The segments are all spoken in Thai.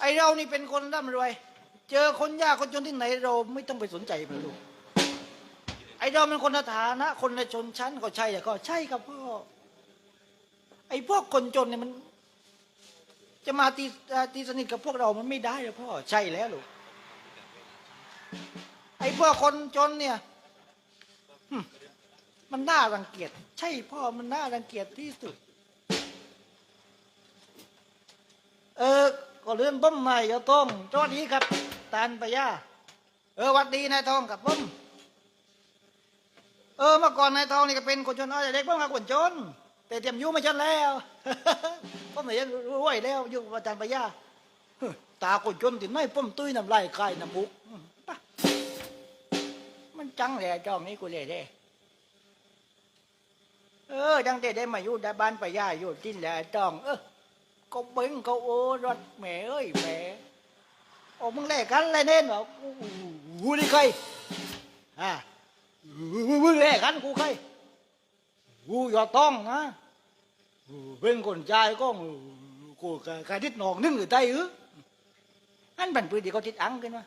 ไอเรานี่เป็นคนร่ำรวย เจอคนยากคนจนที่ไหนเราไม่ต้องไปสนใจมันลูกไอเราเป็นคนฐานะ คนในชนชั้นก็ใช่ก็ใช่ครับพ่อไอพวกคนจนเนี่ยมัน จะมาตีตีสนิทกับพวกเรามันไม่ได้หรอกพ่อใช่แล้วลูกไอพวกคนจนเนี่ยมันน่ารังเกียจใช่พ่อมันน่ารังเกียจที่สุด เออ ก็เรื่องต้มใหม่ก็ต้มสวัสดีครับตานปะยาเออวัดดีนายทองกับผมเออเมื่อก่อนนายทองนี่ก็เป็นคนจนเอาแต่เด็กเพิ่งมาคนจน แต่เตรียมยุ่ไม่ชันแล้วผมไม่ยังรวยแล้วอยู่กับอาจารย์ปะยาตาคนจนที่ไหนผมตุ้ยน้ำลายคายน้ำบุกมันจังแหละจองนี้กูเลยเด้เออดังแต่ได้มาอยู่ได้บ้านปะยาอยู่ที่แหละจองเออ ก็เบ่งก็โอ้รถแหม่เอ้ยแหม่โอ้มึงแลกกันอะไรเน่นเหรอกูกูนี่ใครอ่ามึงแลกกันกูใครกูอย่าต้องนะเป็นคนใจายก็กูใครทิดหนองนึ่งหรือไตเอออันบันปืนที่เขาทิดอังกันมา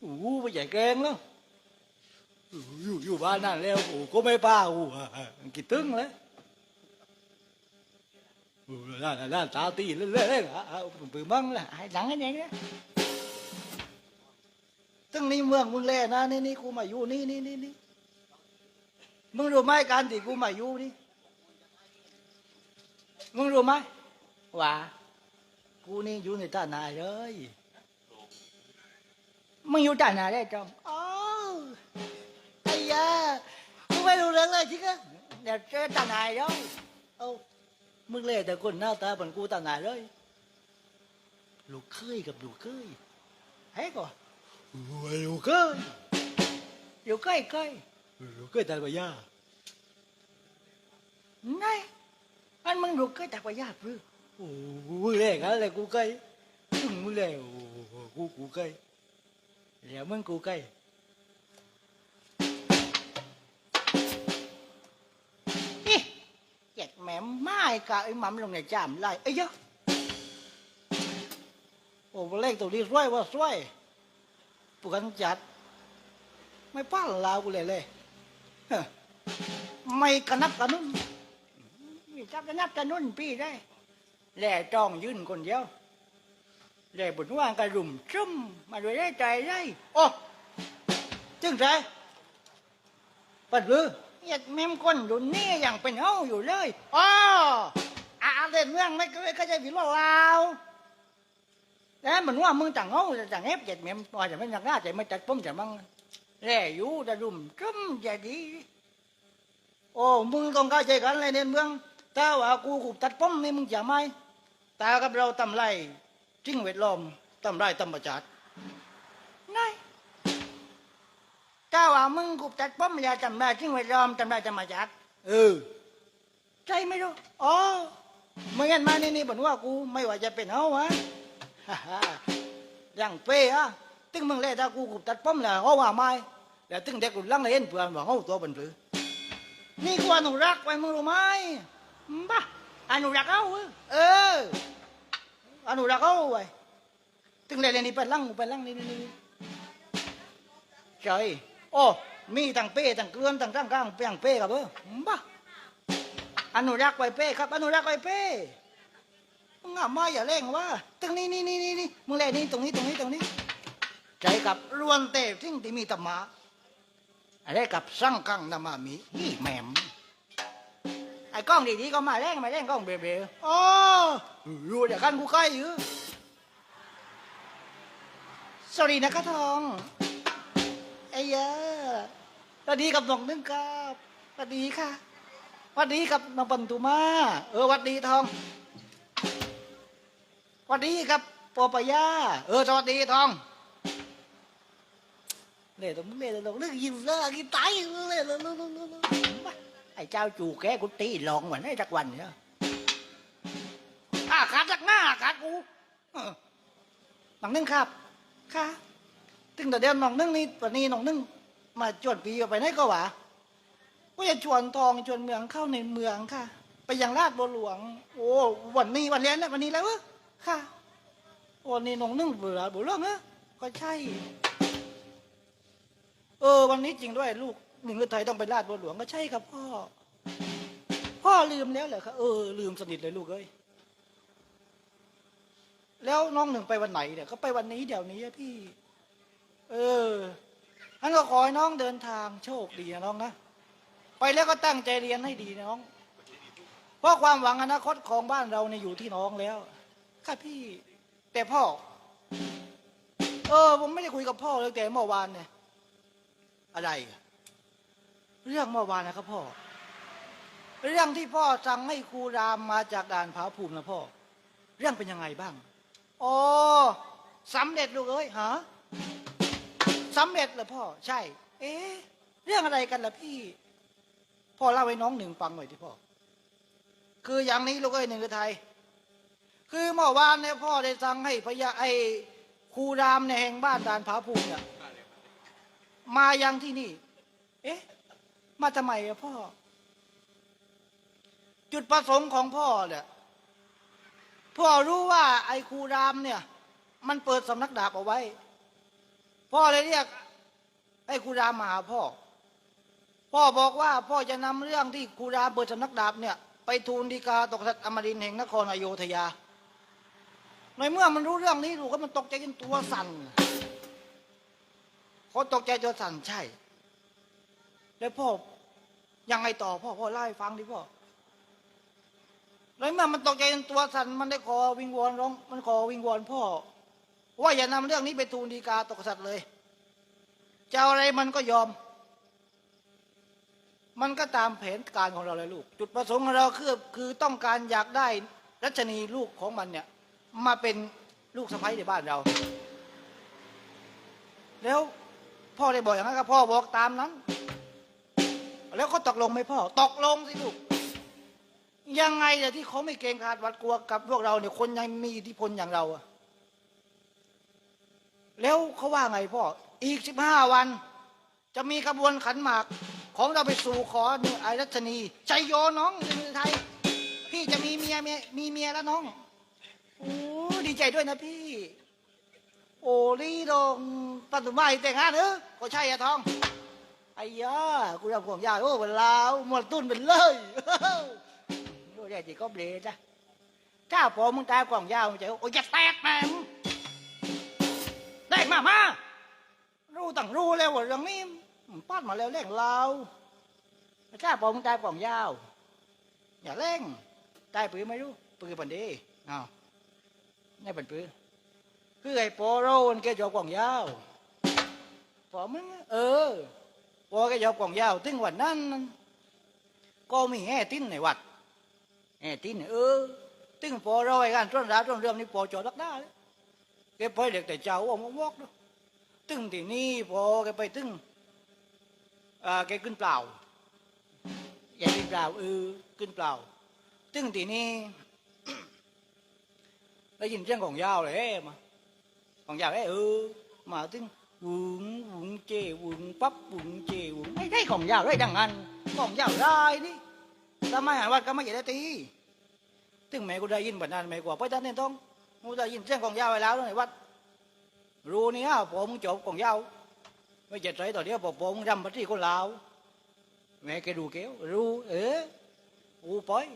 กูไปใหญ่แกงแล้วอยู่อยู่บ้านนั่นแล้วกูก็ไม่ป้ากูอะกี่ตึงเลย là là là tao tì lên lên lên bự măng là ai đắng cái nhánh đấy ตึงนี่เมืองมึงแล่นะนี่นี่กูมาอยู่นี่นี่นี่นี่มึงรู้ไหมการที่กูมาอยู่นี่มึงรู้ไหมว่ากูนี่อยู่ในตาหนาเลยมึงอยู่ตาหนาได้จอมอ๋อไอ้ยากูไม่รู้เรื่องเลยจริงอะเดี๋ยวเจอตาหนาแล้วเอ้ มึงเล่แต่คนหน้าตาเหมือนกูต่างหากเลยลูกเคยกับลูกเคยเฮ้ก่อนลูกเคยลูกเคยเคยลูกเคยตาบยาไงอันมึงลูกเคยตาบยาเพื่อโอ้มึงเล่กันเลยกูเคยมึงมึงเล่กูกูเคยเดี๋ยวมึงกูเคย ม่ไม้กะไอ้หมัมลงในจามไล่เอ้ยเยอะโอ้เลขตัวนี้สวยว่าสวยปุกันจัด ไม่ป้าลาวกูเลยเลยไม่กระนับกระนุ่นมีจับกระนับกระนุ่นพี่ได้แหล่จองยืนคนเดียวแหล่บนว่างกระรุมชุ่มมาด้วยได้ใจได้โอ้จึงใจปัดรือ อยากแม่มคนอยู่นี่อย่างเป็นเฮาอยู่เลยอ๋ออาเด่นเมืองไม่เคยเข้าใจผิดว่าลาแล้วเหมือนว่ามึงต่างเฮาต่างเอฟเจ็ดแม่มว่าจะไม่หนักหน้าใจไม่จัดป้มจะมั่งแร่อยู่จะรุมจุ่มจะดีโอ้มึงต้องเข้าใจกันเลยเนี่ยเมืองถ้าว่ากูกูตัดป้มนี่มึงจะไม่ตากับเราทำไรจริงเวทล้อมทำไรธรรมชาติ ถ้าว่ามึงกูตัดป้อมอย่าจำได้ทิ้งไว้รอมจำได้จะมาจัดเออใจไม่รู้อ๋อไม่งั้นมานี่นี่บอกว่ากูไม่ว่าจะเป็นเอาวะฮ่าฮ่าอย่างเป้อะตึงมึงเล่ถ้ากูกูตัดป้อมแล้วเขาว่าไม่แล้วตึงเด็กรุ่นหลังเลยเห็นเพื่อนว่าเขาตัวเป็นหรือนี่กูอนุรักษ์ไว้มึงรู้ไหมบ้าอนุรักษ์เอาเว้ยเอออนุรักษ์เอาไว้ตึงเล่นนี่เป็นหลังเป็นหลังนี่นี่นี่ใช่ โอ้มีทั้งเป้ทั้งเกลือนทั้งร่างกลางเปียงเป้ครับเออบ้าอนุรักษ์ไว้เป้ครับ อนุรักษ์ไว้เป้มึงอะมาอย่าเร่งว่าตรงนี้นี่นี่นี่นี่มึงเล่นนี่ตรงนี้ตรงนี้ตรงนี้ ใจกับรวนเตทิ้งที่มีธรรมะอะไรกับสร้างกังนามามีอีแหมมไอ้กล้องดีๆก็มาแรงมาแรงกล้องเบลๆอ๋อรู้เดี๋ยวกันกูใกล้อยู่สวัสดีนะครับทอง ไอ้ยาสวัสดีกับน้องนึงครับสวัสดีค่ะสวัสดีกับน้องปันตุมาเออสวัสดีทองสวัสดีครับปอปายาเออสวัสดีทองเนี่ยตรงนี้ตรงนี้ยิ้มเลยยิ้มตายเลยไอ้เจ้าจูแกกูตีหลองเหมือนไอ้จักวันเนี่ยอาขาดจักหน้าขาดกูเออน้องนึงครับค่ะ ตึงแต่เดียวน้องนึ่งนี่วันนี้น้องนึ่งมาจวนปีออกไปไหนก็หวะก็จะชวนทองชวนเมืองเข้าในเมืองค่ะ ไปยังราชบัวหลวง โอ้วันนี้วันเรียนนะวันนี้แล้วค่ะวันนี้น้องนึ่งเบื่อบื่อเรื่องนะก็ใช่ เออ วันนี้จริงด้วยลูกหนึ่งฤทัยต้องไปลาดบัวหลวงก็ใช่ครับพ่อพ่อลืมแล้วเหรอครับเออลืมสนิทเลยลูกเอ้ยแล้วน้องหนึ่งไปวันไหนเนี่ยก็ไปวันนี้เดี๋ยวนี้พี่ เออท่านก็ขอให้น้องเดินทางโชคดีนะน้องนะ ไปแล้วก็ตั้งใจเรียนให้ดีนะน้อง เพราะความหวังอนาคตของบ้านเราเนี่ยอยู่ที่น้องแล้วค่ะพี่ แต่พ่อ เออ ผมไม่ได้คุยกับพ่อเลยแต่เมื่อวานเนี่ย อะไร เรื่องเมื่อวานนะครับพ่อ เรื่องที่พ่อสั่งให้ครูรามมาจากด่านผาภูมินะพ่อ เรื่องเป็นยังไงบ้าง อ๋อสำเร็จลูกเอ้ยฮะ สำเร็จเหรอพ่อ ใช่ เอ๊ะเรื่องอะไรกันล่ะพี่ พ่อเล่าให้น้องหนึ่งฟังหน่อยที่พ่อ คืออย่างนี้ลูกเอ้ยหนึ่งคือไทย คือเมื่อวานเนี่ยพ่อได้สั่งให้พญาไอ้ครูรามในยแห่งบ้านด่านผาภูมิเนี่ยมายังที่นี่ เอ๊ะ มาทำไมอะพ่อ จุดประสงค์ของพ่อเนี่ยพ่อรู้ว่าไอ้ครูรามเนี่ย มันเปิดสำนักดาบเอาไว้ พ่อเลยเรียกไอ้ครูรามมาหาพ่อ พ่อบอกว่าพ่อจะนำเรื่องที่ครูรามเปิดสำนักดาบเนี่ย ไปทูลฎีกาตกษัตริย์อมรินแห่งนครอโยธยา ในเมื่อมันรู้เรื่องนี้ลูกก็มันตกใจจนตัวสั่นเขาตกใจจนสั่นใช่ แล้วพ่อยังไงต่อพ่อพ่อเล่าให้ฟังดิพ่อแล้วเมื่อมันตกใจจนตัวสั่นมันได้ขอวิงวอนร้อง มันขอวิงวอนพ่อ ว่าอย่านำเรื่องนี้ไปทูลฎีกาตกษัตริย์เลยจะอะไรมันก็ยอม มันก็ตามแผนการของเราเลยลูก จุดประสงค์ของเราคือคือต้องการอยากได้รัชนีลูกของมันเนี่ย มาเป็นลูกสะใภ้ในบ้านเรา แล้วพ่อได้บอกอย่างนั้นครับพ่อบอกตามนั้น แล้วก็ตกลงไหมพ่อ ตกลงสิลูก ยังไงเนี่ยที่เขาไม่เกรงขาดวัดกลัวกับพวกเราเนี่ยคนยังมีอิทธิพลอย่างเราอะ แล้วเขาว่าไงพ่อ อีกสิบห้าวัน จะมีขบวนขันหมาก ของเราไปสู่ขอเนื้อไอรัชนีชัยโยน้องในเมืองไทย พี่จะมีเมียเมียมีเมียแล้วน้องโอ้ดีใจด้วยนะพี่ โอ้ลีดงปัตุมาแต่งงานเออก็ใช่อะทองไอ้ยากูรับของยาโอ้เวลาหมดตุ้นเป็นเลยโอ้ได้จีก็เบรจ้ะถ้าพอมึงตายกล่องยาวมึงจะโอ้ยจะแตกแม่ มามารู้ตั้งรู้แล้วว่าเรื่องนี้มันป้อนมาแล้วเร่งเราถ้าพอมึงตายกล่องยาว อย่าเร่งตายปืนไม่รู้ปืนปันดีอ้าวนี่เป็นปืนคือไอ้โปโรมันแกจอบกองยาวพอมึงเออพอแกจอบกองยาวถึงวันนั้น ก็มีแห่ติ้นในวัดแห่ติ้นเออ ตึงพอเราไอ้การต้นราต้นเรื่องนี้พอจอดักได้ แกไปเด็กแต่เจ้าว่ามันวอกด้วยตึงที่นี่พอแกไปตึงอ่าแกขึ้นเปล่าอย่าขึ้นเปล่าเออขึ้นเปล่า ตึงที่นี่ได้ยินเสียงของยาวเลยมาของยาวเอ้เออมาถึงวึงวึงเจวึงปั๊บวึงเจวึงไม่ได้ของยาวเลยดังนั้นของยาวได้นี่ถ้าไม่หาวัดก็ไม่จะได้ตีถึงแม่กูได้ยินแบบนั้นแม่กว่าไปท่านเนี่ยต้อง กูได้ยินเสียงของยาวไปแล้วในวัดรู้นี่ฮะผมจบของยาวไม่เจ็ดไรต่อเดียวผมผมรำปฏิคนลาวแม่แกดูเกี้ยวรู้เอออูปอย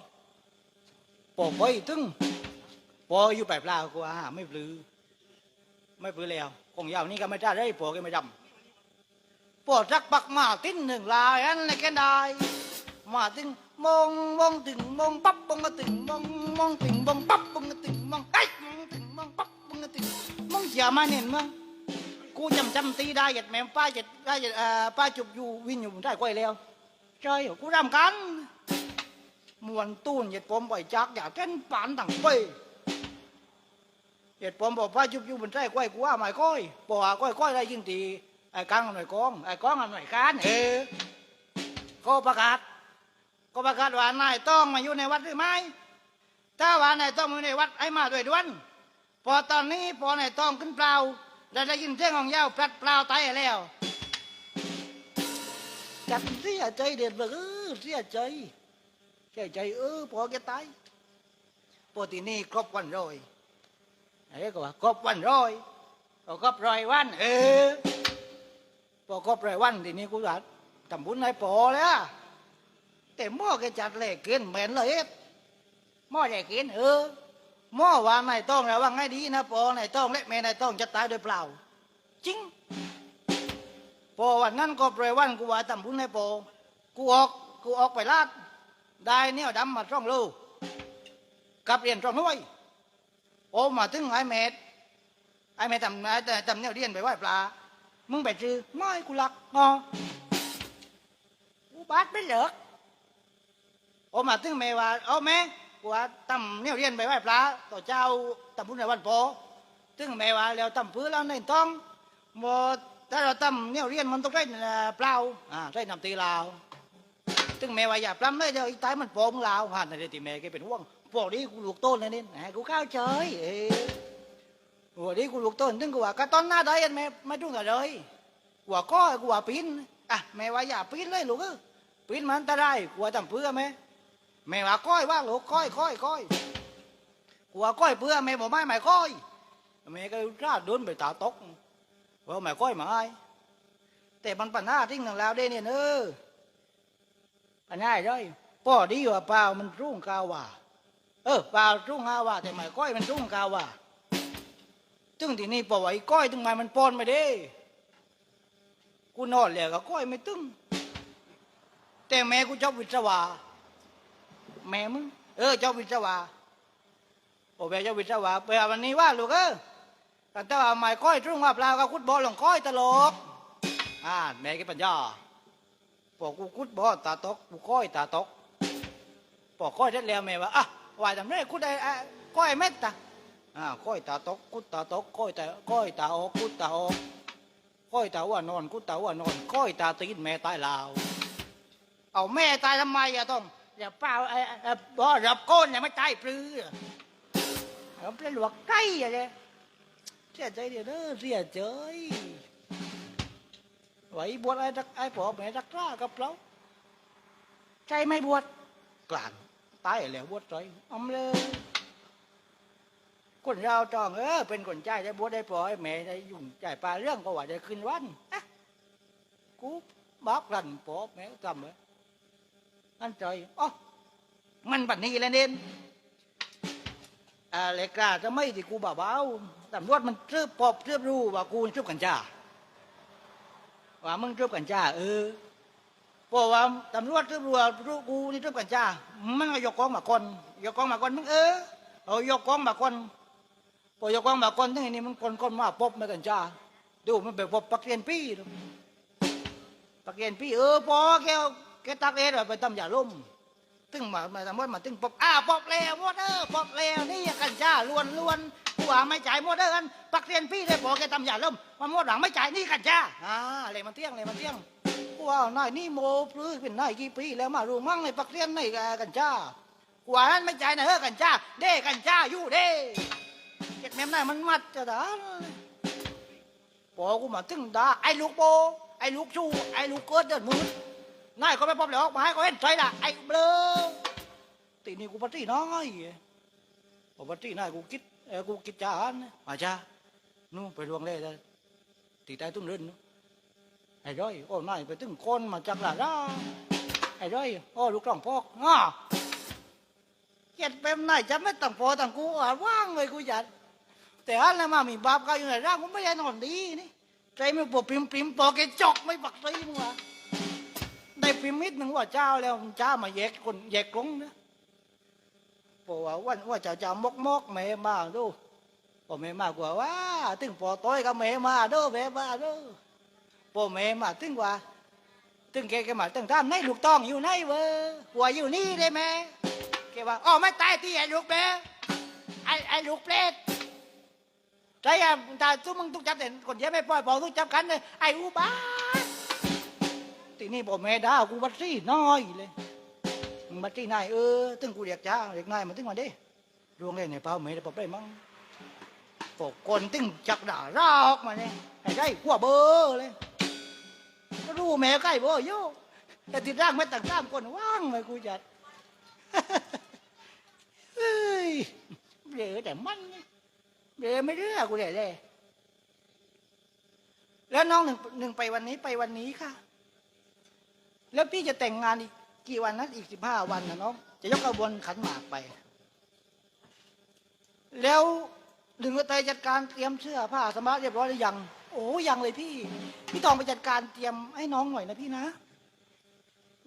ปอปอยตึงพออยู่แบบลาวกูอาหาไม่ปลือ ไม่ปลือแล้วคงยาวนี่ก็ไม่ได้ได้พอก็ไม่ดำปวดรักปักมาติ้นหนึ่งลายอันไหนแกได้มาตึง มองมองถึงมองปั๊บมองก็ถึงมองมองถึงมองปั๊บมองก็ถึงมองไอ้ยมองถึงมองปั๊บมองก็ถึงมองเสียมาเน่นมั้งกูจำจำตีได้เหยียดแม่ป้าเหยียดได้เหยียดเอ่อป้าจุบอยู่วินอยู่ได้ก้อยแล้วใช่หรอกูรำกันมวนตูนเหยียดผมปล่อยจักอย่าเต้นปานต่างไปเหตุผมบอกว่ายุบยุบบนใจก้อยกูว่าไม่ก้อยบอกว่าก้อยก้อยได้ยินตีไอ้กังหน่อยกองไอ้กองหน่อยการเออก็ประกาศ ก็ประกาศว่านายต้องมาอยู่ในวัดหรือไม่ ถ้าว่านายต้องมาอยู่ในวัดให้มาด้วยด่วน พอตอนนี้พอนายต้องขึ้นเปล่าแล้ได้ยินเสียงของยาวพลัดเปล่าตายแล้วจัดเสียใจเด็ดเลยเอเสียใจเสียใจเออพอแกตายพอทีนี้ครบวันเลยไอ้ก็ว่าครบวันร้อยพอครบร้อยวัน เออพอครบร้อยวันทีนี้กูว่าทำบุญให้ปอแล้ว แต่หม้อแกจัดเลยเกินเหม็นเลยหม้อใหญ่เกินเออหม้อว่านายต้องระวังให้ดีนะปอนายต้องและแม่นายต้องจะตายโดยเปล่า จริงพอวันนั้นก็เปรยวันกูว่าทำบุญให้ปอกูออกกูออกไปลาด ได้เนี่ยดำมาช่องลูกลับเรียนช่องน้วยโอมาถึงไอ้เมดไอ้เมดทำไอ้ทำเนี่ยเรียนไปไหว้ปลา มึงไปซื้อไม่กูรักงอกูบาดไม่เหลิกโอมาถึงเมว่าเอาแม่กูว่าทำเนี่ยเรียนไปไหว้ปลาต่อเจ้าทำบุญในวันโปถึงเมว่าแล้วทำพื้นแล้วในต้องหมดถ้าเราทำเนี่ยเรียนมันต้องได้เปล่าอ่าได้นำตีลาวตึงแม่ว่าอย่าปล้ำเลยเดี๋ยวอ้ตายมันโปมลาวหันในที่แม่แกเป็นห่วงพวกนี้กูลูกต้นเลยนี่แหมกูเข้าเฉยเอ้พวกนี้กูลูกต้นตึงกูว่าก็ตอนหน้าได้ยันแม่ไม่จุ้งอะไรกูว่าก็กูว่าปีนอะแม่ว่าอย่าปีนเลยลูกเอ้ยปีนมันอันตรายกูว่าทำเพื่อแม่ แม่ว่าก้อยว่าลูกก้อยก้อยก้อยกูว่าก้อยเพื่อแม่บอกไม่ไม่ก้อยแม่ก็ราดโดนไปตาตกว่าไม่ก้อยมาไอ้แต่มันปัญหาทิ้งหนึ่งแล้วได้เนี่ยเนอะอันนี้เลยพ่อดีว่าเปล่ามันรุ่งกาว่าเออเปล่ารุ่งกาว่าแต่หมายก้อยมันรุ่งกาว่าตึงที่นี่ปอไว้ก้อยตึงหมายมันปอนไม่ได้กูนอนแล้วก็ก้อยไม่ตึงแต่แม่กูชอบวิศวา แม่มึงเออชอบวิศวาโอ้แม่ชอบวิศวาไปวันนี้ว่าลูกเออแต่ว่าหมายก้อยรุ่งว่าเปล่าก็คุดบอลหลงก้อยตลกอ่าแม่ก็ปัญญาพอกูคุดบ่อตาตกกูก้อยตาตกพอก้อยได้แล้วแม่ว่าอะว่าทำไรคุดได้อะก้อยเม็ดตาอ่าก้อยตาตกคุดตาตกก้อยตาก้อยตาออกคุดตาออกก้อยตาว่านอนคุดตาว่านอนก้อยตาตีนแม่ตายลาวเอาแม่ตายทำไมอะต้อง อย่าเปล่าไอ้ไอ้บ่รับก้นอย่าไม่ตายปลื้อเอาเป็นหลวกไก่อะไรเสียใจเดียวเด้อเสียใจไหวบวชไอ้รักไอ้พ่อแม่รักษากับเราใจไม่บวชกลางตายแล้วบวชใจอมเลยคนเราจองเออเป็นคนใจได้บวชได้พ่อให้แม่ได้ยุ่งใจปลาเรื่องก็ว่าจะขึ้นวันอะกูบอกรันพ่อแม่จำเล ยนั่นใจอ๋อมันบัดนี้แล้วเน้นอะไรกล้าจะไม่ที่กูบ่าเบาตำรวจมันเชื่อปอบเชื่อรู้ว่ากูเชื่อกันจ้าว่ามึงเทือบกันจ้าเออเพราะว่าตำรวจตำรวจรู้กูนี่เทือบกันจ้ามันก็ยกกองมาคนยกกองมาคนมึงเออเอายกกองมาคนพอยกกองมาคนทั้งนี้มันคนคนมาพบมากันจ้าดูมันไปพบปักเรียนพี่ปักเรียนพี่เออพอแก แกตักเอ็ดไปทำยาลุ่มตึงมามาทำว่ามาตึงปบอ้าปบแล้วหมดเออปบแล้วนี่กันจ้าล้วนล้วนกูว่าไม่จ่ายหมดเด้อกันปักเรียนพี่ได้พอกแกทำยาลุ่มมาหมดหลังไม่จ่ายนี่กันจ้าอ่าอะไรมันเที่ยงอะไรมันเที่ยงว้านายนี่โมปลื้เป็นนายกี่ปีแล้วมารู้มั่งในปักเรียนในกันจ้ากว่านั้นไม่ใจนะเฮ้อกันจ้าเด้กันจ้าอยู่เด้เก็บแม่มนายมันมัดจะด่าพอกกูมาตึงด่าไอ้ลูกโบไอ้ลูกชูไอ้ลูกเกิดเดินมืด นายก็ไม่พบแล้วออกมาให้เขาเห็นใจละไอ้เบลอตีนี่กูปฏิน้อยพอปฏินายกูคิดเออกูคิดจานมาจ้านู่นไปลวงเลยเลยตีใต้ตุ้งเรินนู่นไอ้ร้อยโอ้นายไปถึงคนมาจากลาด้าไอ้ร้อยโอ้ลูกน้องพอกง้อเจ็ดเป็นนายจะไม่ตั้งพอตั้งกูอะว่างเลยกูจัดแต่อันนั้นมามีบาปก็อยู่ในร่างกูไม่ได้นอนดีนี่ใจไม่ปวดปิมปิมปอกแกจอกไม่ปักตีมึงวะ ได้ปิมมิดหนึ่งว่าเจ้าแล้วเจ้ามาแยกคนแยกกลงนะบอกว่าวันว่าเจ้าเจ้ามกมกแม่มาดูพอแม่มากว่าว่าถึงพอต้อยก็แม่มาดูแม่มาดูพ่อแม่มาตึงว่าตึงแกแกมาตึงท่ามในลูกต้องอยู่ในเวอหัวอยู่นี่ได้ไหมแกว่าอ๋อไม่ตายที่ไอ้ลูกแม่ไอ้ไอ้ลูกเปรตใจอะตาทุกมึงทุกจับแต่คนเยอะไม่ปล่อยบอกทุกจับกันเลยไอ้อุบา ททีนี้พ่อแม่ด่ากูบัตรี่น้อยเลยมึงบัตรี่นายเออตึงกูเรียกจ้าเรียกนายมาตึงมาดิรวงเล่นในเป้าแม่ได้ปอบได้มั้งพวกคนตึงจักด่ารอกมาเนี่ยให้ได้ขั้วเบอร์เลยก็รู้แม่ใกล้บ่โยแต่ติดร่างไม่ต่างสามคนว่างเลยกูจัดเฮ้ยเหลือแต่มันไงเดี๋ยวไม่เลือกกูเลยเลยแล้วน้องหนึ่งหนึ่งไปวันนี้ไปวันนี้ค่ะ แล้วพี่จะแต่งงานอีกกี่วันนะอีกสิบห้าวันนะน้องจะยกกระบวนขันหมากไป แล้วหนึ่งก็เตจัดการเตรียมเสื้อผ้าสมาร์ทเรียบร้อยหรือยัง โอ้ยังเลยพี่ พี่ต้องไปจัดการเตรียมให้น้องหน่อยนะพี่นะ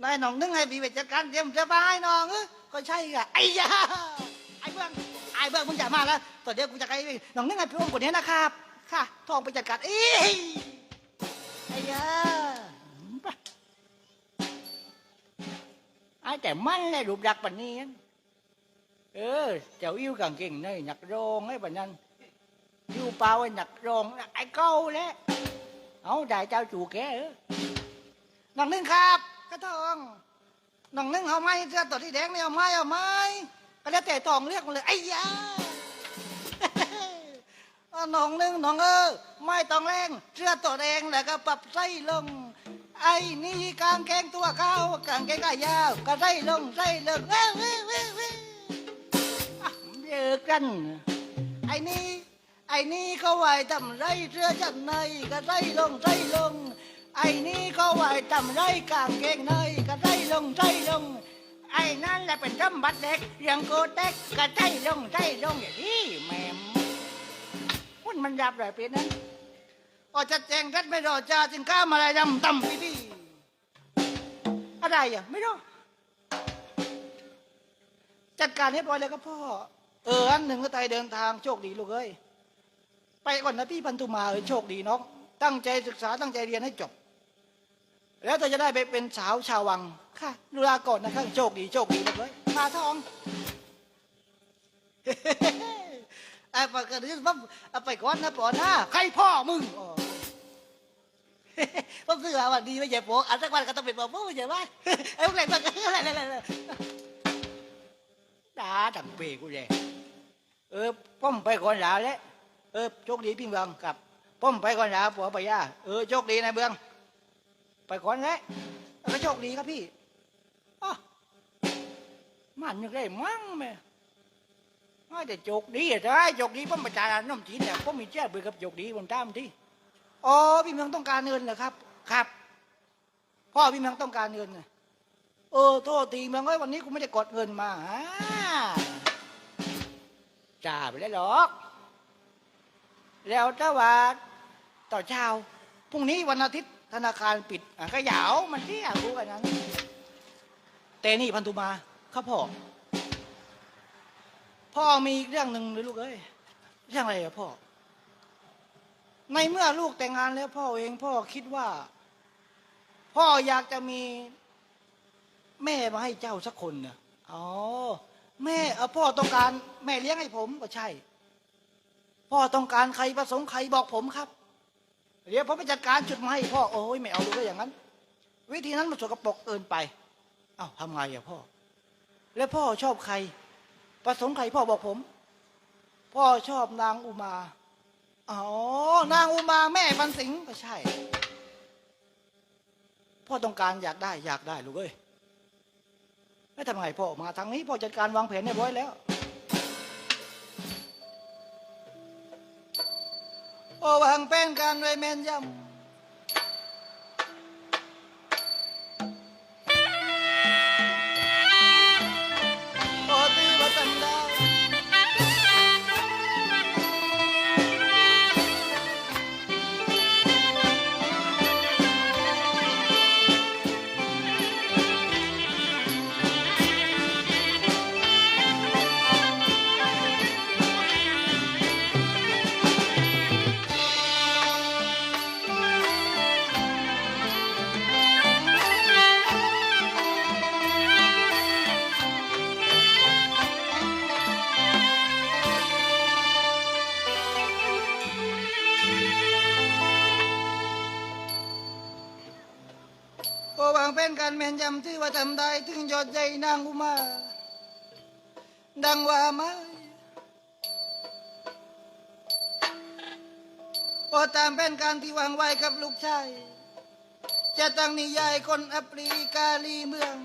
ได้น้องนึกให้พี่ไปจัดการเตรียมเสื้อผ้าให้น้องเออก็ใช่ไงไอ้ยาไอ้เบื้องไอ้เบื้องมึงอย่ามาแล้วตอนเดี๋ยวกูจะไปน้องนึกให้พี่อ้อมคนนี้นะครับ ค่ะทองไปจัดการเอ้ยไอ้ยา ไอ้แต่มันเลยรูปรักปันนี้เออเจ้าอิ่วกางเก่งนี่หนักโรงไอ้ปันนั้นอิ่เปล่าไอ้หนักโรงไอ้เก้าแล้วเอาได้เจ้าจูแกเออน้องนึงครับกระทองน้องนึงเอาไหมเสื้อตัวที่แดงนี่เอาไหมเอาไหมก็แล้วแต่ทองเรียกมาเลยไอ้ยาเอาน้องนึงน้องเออไม่ต้องแรงเสื้อตัวแดงแล้วก็ปรับไส้ลง ไอ้นี่กางเกงตัวเขาวกางเกงขายาวก็ไส้ลงไส้ลงเว้ยเว้ยเว้ยเว้ยอะเจอกัน ไอ้นี่ไอ้นี่เขาไหวทำไรเสื้อชั้นในก็ไส้ลงไส้ลง ไอ้นี่เขาไหวทำไรกางเกงในก็ไส้ลงไส้ลง ไอ้นั่นแหละเป็นจำบัดเด็กเรื่องโกเต็กก็ไส้ลงไส้ลงอย่างนี้แหม่มมันมันยับเลยปีนั้น ออจะแจงรัดไม่รอจ้าจึงข้ามอะไรดำตำปีพี่อะไรอะ ไม่รู้จัดการเรียบร้อยแล้วก็พ่อ เอออันหนึ่งก็ไตเดินทางโชคดีลูกเอ้ยไปก่อนนะพี่พันธุมาเออโชคดีน้องตั้งใจศึกษาตั้งใจเรียนให้จบ แล้วเธอจะได้ไปเป็นสาวชาววังค่ะดูลาก่อนนะครับโชคดีโชคดีลูกเอ้ยมาทอง ไอ้ปากกระดิ่งปั๊บเอาไปก่อนนะปอนะใครพ่อมึงอ๋อผมซื้อมาวันดีไม่ใช่โป๊อันสักวันก็ต้องเป็นปอผู้ใช่ไหมไอ้พวกไหนบ้างอะไรอะไรอะไรด่าดังเปกูเลยเออป้อมไปก่อนแล้วแหละเออโชคดีพี่เบืองกับป้อมไปก่อนแล้วปัวไปย่าเออโชคดีนะเบือง ไปก่อนแล้วก็โชคดีครับพี่อ๋อมันยังได้มั่งแม่ ไม่แต่จกดีอะได้จกดีผมประจานน้ำจีนเนี่ยผมมีเจ้าเบื่อกับจกดีผมตามที่อ๋อพี่เมืองต้องการเงินเหรอครับ ครับ พ่อพี่เมืองต้องการเงินเออโทษทีเมืองเอ้ยวันนี้กูไม่ได้กดเงินมาจ่าไปแล้วหรอกแล้วถ้าว่าต่อเช้าพรุ่งนี้วันอาทิตย์ธนาคารปิดอะก็เหยาวมันที่อยากรู้กันนั้นแต่นี่พันธุมาครับพ่อ พ่อมีอีกเรื่องหนึ่งเลยลูกเอ้ยเรื่องอะไรอะพ่อ ในเมื่อลูกแต่งงานแล้วพ่อเองพ่อคิดว่า พ่ออยากจะมีแม่มาให้เจ้าสักคนเนี่ยอ๋อ แม่เออพ่อต้องการแม่เลี้ยงให้ผมก็ใช่ พ่อต้องการใครประสงค์ใครบอกผมครับ เดี๋ยวผมไปจัดการจุดมาให้พ่อโอ้ยไม่เอาลูกก็อย่างนั้น วิธีนั้นมันสกปรกเกินไป เอ้าทำไงอะพ่อ แล้วพ่อชอบใคร ประสงค์ใครพ่อบอกผม พ่อชอบนางอุมา อ๋อ นางอุมาแม่บันสิงก็ใช่ พ่อต้องการอยากได้ อยากได้ลูกเอ้ยแล้วทำไงพ่อมาทางนี้พ่อจัดการวางแผนเรียบร้อยแล้ว โอ้วางแผนการไว้แม่นยำ ม่นยำที่ว่าทำได้ถึงยอดใจนางอุมา ดังว่าไหมาพอตามแผนการที่วางไว้กับลูกชาย จะตั้งนิยายคนอัปรีกาลีเมือง